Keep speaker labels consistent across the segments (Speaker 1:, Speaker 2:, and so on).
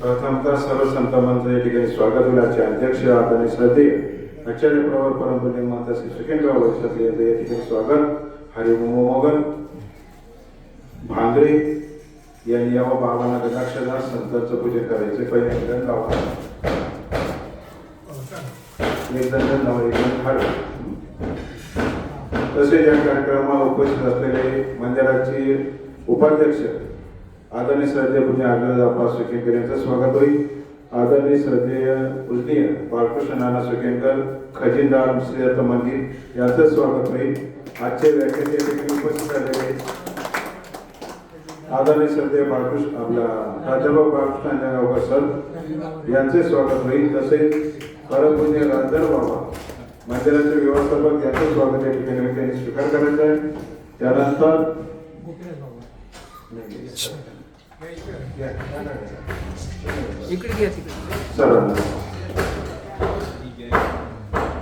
Speaker 1: प्रथमतः सर्व संतांचं या ठिकाणी स्वागत होईल. आजचे अध्यक्ष आदरणीय श्रद्धेय आचार्य प्रवर परंपरे माता श्री सुखेनराव वैशाख यांचं या ठिकाणी स्वागत. हरी भांगरे यांनी यावं बाबांना गदाक्षदा संतांचं पूजन करायचे पहिले एक लावा. एक लावा तसेच या कार्यक्रमाला उपस्थित असलेले मंदिराचे उपाध्यक्ष आदरणीय श्रद्धेय पूज्य आग्रह सुखेंकर यांचं स्वागत होईल. आदरणीय श्रद्धेय पूजनीय बाळकृष्ण नाना सुखेंकर खजिनदार श्रीदत्त मंदिर यांचं स्वागत होईल. आजचे व्याख्यान या ठिकाणी उपस्थित झालेले आदरणीय श्रद्धेय बाळकृष्ण आपला प्राध्यापक बाळकृष्ण अंजनगावकर सर यांचे स्वागत होईल. तसेच परमपूज्य राजधर बाबा मंदिराचे व्यवस्थापक यांचं स्वागत या ठिकाणी त्यांनी स्वीकार करायचं आहे. त्यानंतर
Speaker 2: इकडे घ्या तिकडे.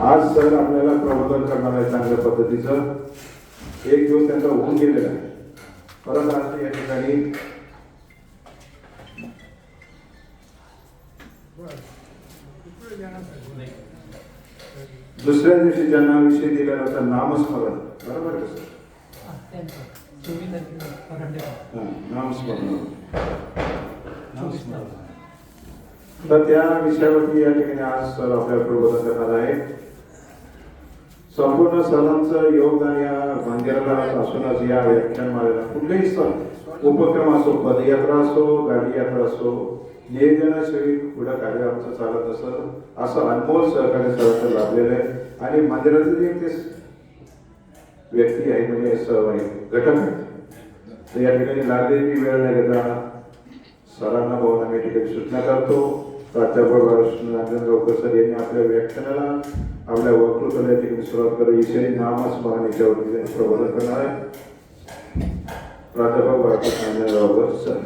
Speaker 1: आज सर आपल्याला प्रबोधन करणार आहे चांगल्या पद्धतीचं. एक दिवस त्यांचा होऊन गेलेला आहे. परत आज या ठिकाणी दुसऱ्या दिवशी ज्यांना विषय दिलेला होता नामस्मरण. बरोबर आहे सर? नामस्मरण. तर त्या विषयावरती या ठिकाणी आज सर आपल्या प्रबोधन करणार आहे संपूर्ण सणांचं योगदान या मंदिराला असूनच या व्याख्यानमालेला कुठलेही सण उपक्रम असो पदयात्रा असो गाडी यात्रा असो नियोजनाशिवाय पुढं कार्य आमचं चालत असं असं अनमोल सहकार्य सर्वांचं लाभलेलं आहे. आणि मंदिराचे जे ते व्यक्ती आहे म्हणजे सहभागी घटक आहे. तर या ठिकाणी लागलेली वेळ नाही घेता सरांना भावना मी ठिकाणी सूचना करतो. प्राध्यापक बाळकृष्ण सर यांनी आपल्या व्याख्यानाला आपल्या वक्तृत्वाला या ठिकाणी सुरुवात करा ईश्वरी नामस्मरण याच्यावरती त्यांनी प्रबोधन करणार आहे. प्राध्यापक बाळकृष्ण नांदनगावकर सर.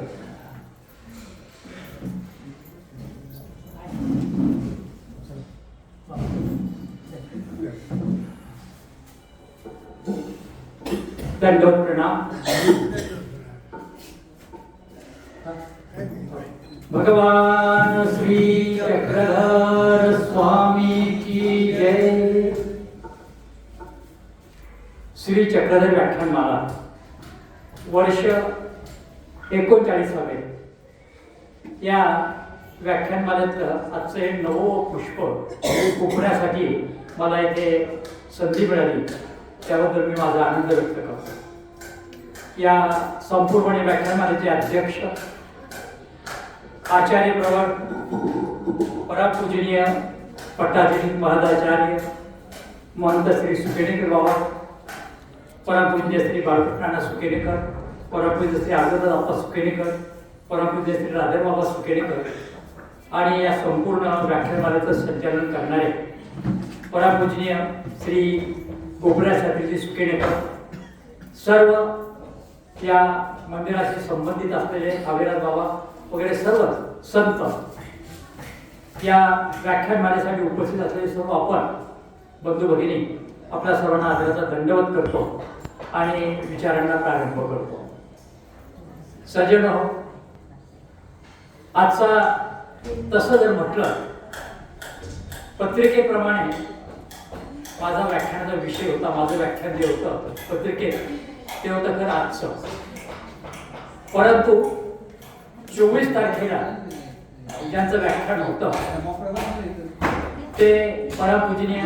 Speaker 2: प्रणाम. भगवान श्री चक्रधर स्वामी की जय। श्री चक्रधर व्याख्यानमाला वर्ष एकोणचाळीसावे या व्याख्यानमालेतलं आजचं हे नवं पुष्प उकण्यासाठी मला इथे संधी मिळाली. त्याबद्दल मी माझा आनंद व्यक्त करतो. या संपूर्ण व्याख्यानमालेचे अध्यक्ष आचार्य प्रवर परमपूजनीय पट्टाधिकारी महदाचार्य महंत श्री सुकेनेकर बाबा परमपूज्य श्री बाळकृष्णाना सुकेनेकर परमपूज्य श्री आगरदाप्पा सुकेनेकर परमपूज्य श्री राधेबाबा सुकेनेकर आणि या संपूर्ण व्याख्यानमालेचं संचालन करणारे परमपूजनीय श्री गोबऱ्या शास्त्रीजी सुकेनेकर सर्व या मंदिराशी संबंधित असलेले आविराज बाबा वगैरे सर्व संत या व्याख्यानमालेसाठी उपस्थित असलेले सर्व आपण बंधू भगिनी आपल्या सर्वांना आदराचा दंडवत करतो आणि विचारांना प्रारंभ करतो. सजन हो आजचा तसं जर म्हटलं पत्रिकेप्रमाणे माझा व्याख्यानाचा विषय होता माझं व्याख्यान जे होतं पत्रिकेत ते होतं खरं आजचं. परंतु चोवीस तारखेला ज्यांचं व्याख्यान होतं. ते परमपूजनीय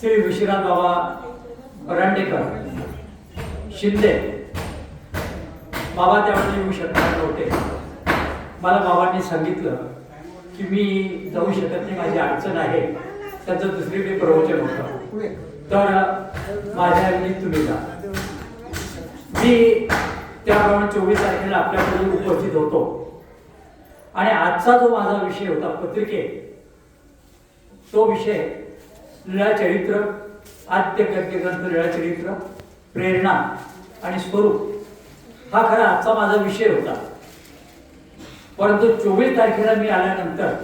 Speaker 2: श्री विश्वनाथ बाबा परांडेकर शिंदे बाबा त्यावेळी येऊ शकणार नव्हते. मला बाबांनी सांगितलं की मी जाऊ शकत नाही माझी अडचण आहे. त्यांचं दुसरीकडे प्रवचन होतं. तर माझ्या तुम्ही जा. मी त्याप्रमाणे चोवीस तारखेला आपल्याकडे उपस्थित होतो. आणि आजचा जो माझा विषय होता पत्रिके तो विषय लीळाचरित्र आद्य गद्य ग्रंथ लीळाचरित्र प्रेरणा आणि स्वरूप हा खरा आजचा माझा विषय होता. परंतु चोवीस तारखेला मी आल्यानंतर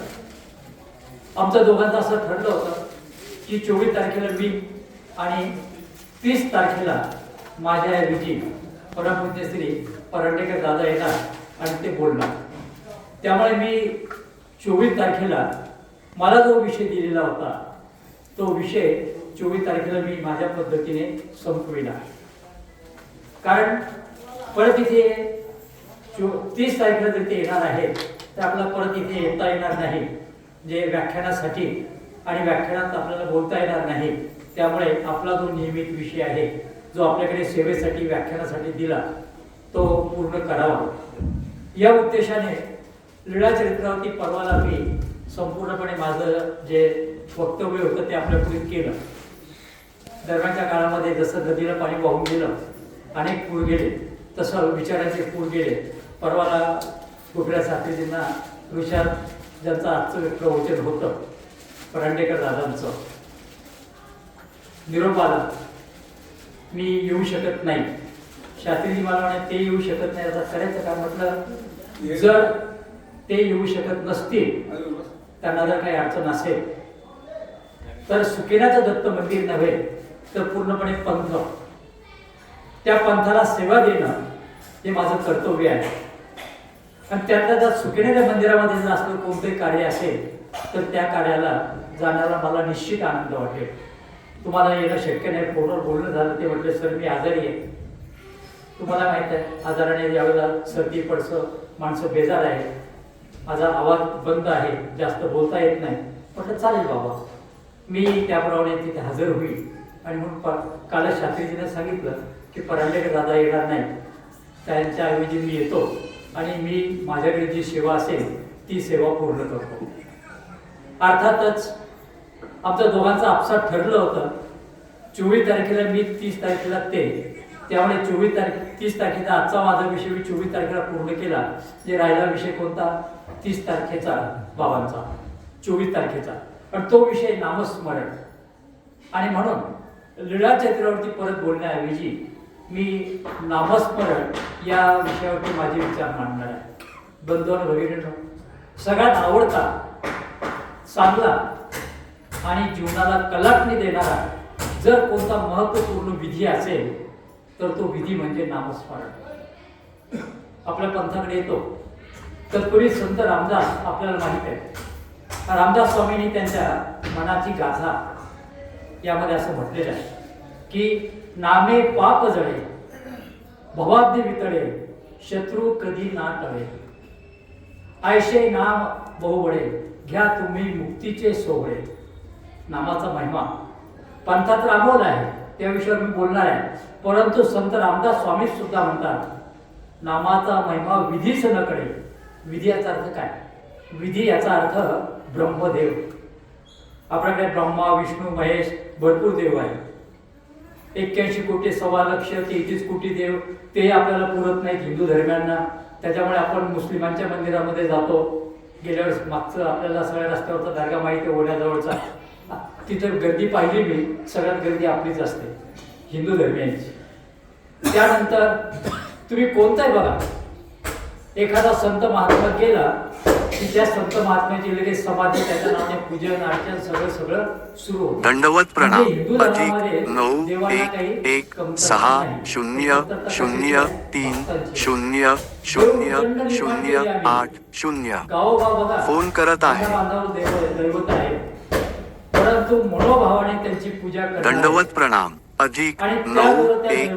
Speaker 2: आमचं दोघांचं असं ठरलं होतं की चोवीस तारखेला मी आणि तीस तारखेला माझ्या ऐवजी परमपूज्य श्री परंडेकर दादा येणार आणि ते बोलणार त्यामुळे मी चोवीस तारखेला मला जो विषय दिलेला होता तो विषय चोवीस तारखेला मी माझ्या पद्धतीने संपविला. कारण परत इथे चो तीस तारखेला जर ते येणार आहेत तर आपल्याला परत इथे येता येणार नाही. जे व्याख्यानासाठी आणि व्याख्यानात आपल्याला बोलता येणार नाही. त्यामुळे आपला जो नियमित विषय आहे जो आपल्याकडे सेवेसाठी व्याख्यानासाठी दिला तो पूर्ण करावा. या उद्देशाने लीळा चरित्रावरती परवाला मी संपूर्णपणे माझं जे वक्तव्य होतं ते आपल्यापुढे केलं. दरम्यानच्या काळामध्ये जसं नदीला पाणी वाहून गेलं अनेक पूर गेले तसं विचारांचे पूर गेले. परवाला कुठल्या साथीजींना विचार ज्यांचं आजचं प्रवचन होतं परांडेकर दादांचं. निरोप आला मी येऊ शकत नाही. शास्त्रीजी मला म्हणे ते येऊ शकत नाही. आता करायचं काय म्हटलं जर ते येऊ शकत नसतील त्यांना जर काही अडचण असेल तर सुकेनाचं दत्त मंदिर नव्हे तर पूर्णपणे पंथ. त्या पंथाला सेवा देणं हे माझं कर्तव्य आहे. आणि त्यातल्या जर सुकेनेच्या मंदिरामध्ये जर असलं कोणतंही कार्य असेल तर त्या कार्याला जाण्याला मला निश्चित आनंद वाटेल. तुम्हाला येणं शक्य नाही फोनवर बोलणं झालं ते म्हटलं सर मी आजारी आहे. तुम्हाला माहीत आहे आजाराने यावेळेला सर्दी पडसं माणसं बेजार आहे माझा आवाज बंद आहे जास्त बोलता येत नाही. म्हटलं चालेल बाबा मी त्याप्रमाणे तिथे हजर होईल. आणि म्हणून प- कालच शास्त्रीजीने सांगितलं की परांडेकर दादा येणार नाही त्यांच्या ऐवजी मी येतो आणि मी माझ्याकडे जी सेवा असेल ती सेवा पूर्ण करतो. अर्थातच आमच्या दोघांचं आपसात ठरलं होतं. चोवीस तारखेला मी तीस तारखेला ते. त्यामुळे चोवीस तारखे तीस तारखेचा आजचा माझा विषय मी चोवीस तारखेला पूर्ण केला. जे राहिला विषय कोणता? तीस तारखेचा बाबांचा चोवीस तारखेचा. पण तो विषय नामस्मरण. आणि म्हणून लीळा चरित्रावरती परत बोलण्याऐवजी मी नामस्मरण या विषयावरती माझे विचार मांडणार आहे. बंधन वगैरे सगळ्यात आवडता चांगला आणि जीवनाला कलाटणी देणारा जर कोणता महत्त्वपूर्ण विधी असेल तर तो विधी म्हणजे नामस्मरण. आपल्या पंथाकडे येतो. तत्पूर्वी संत रामदास आपल्याला माहीत आहे रामदास स्वामींनी त्यांच्या मनाची गाथा यामध्ये असं म्हटलेलं आहे की नामे पाप जळे भवाद्य वितळे शत्रू कधी ना टळे. आयशे नाम बहुबळे घ्या तुम्ही मुक्तीचे सोहळे. नामाचा महिमा. पंथात रामोल आहे त्या विषयावर मी बोलणार आहे. परंतु संत रामदास स्वामी सुद्धा म्हणतात नामाचा महिमा विधीच न विधी याचा अर्थ काय? विधी याचा अर्थ ब्रह्मदेव. आपल्याकडे ब्रह्मा विष्णू महेश भरपूर देव आहे एक्क्याऐंशी कोटी सव्वा लक्ष तेहतीस कोटी देव ते आपल्याला पुरत नाहीत हिंदू धर्मियांना. त्याच्यामुळे आपण मुस्लिमांच्या मंदिरामध्ये जातो. गेल्या वेळेस मागचं आपल्याला सगळ्या रस्त्यावरचा दर्गा माहिती आहे ओढ्याजवळचा. तिथं गर्दी पाहिली मी सगळ्यात गर्दी आपलीच असते हिंदू धर्मियांची त्यानंतर तुम्ही कोणताही बघा एखादा संत महात्मा गेला की त्या संत महात्म्याची लगेच समाधी त्याच्या नावाने पूजन अर्चन सगळं सगळं सुरू होतं
Speaker 3: दंडवत प्रणाम
Speaker 2: म्हणजे धर्मामध्ये
Speaker 3: अधिक नऊ एक सहा. शून्य शून्य? तीन. शून्य शून्य शून्य आठ शून्य फोन करत आहे.
Speaker 2: दैवत आहे परंतु मनोभावाने त्यांची पूजा
Speaker 3: दंडवत प्रणाम. अधिक नऊ एक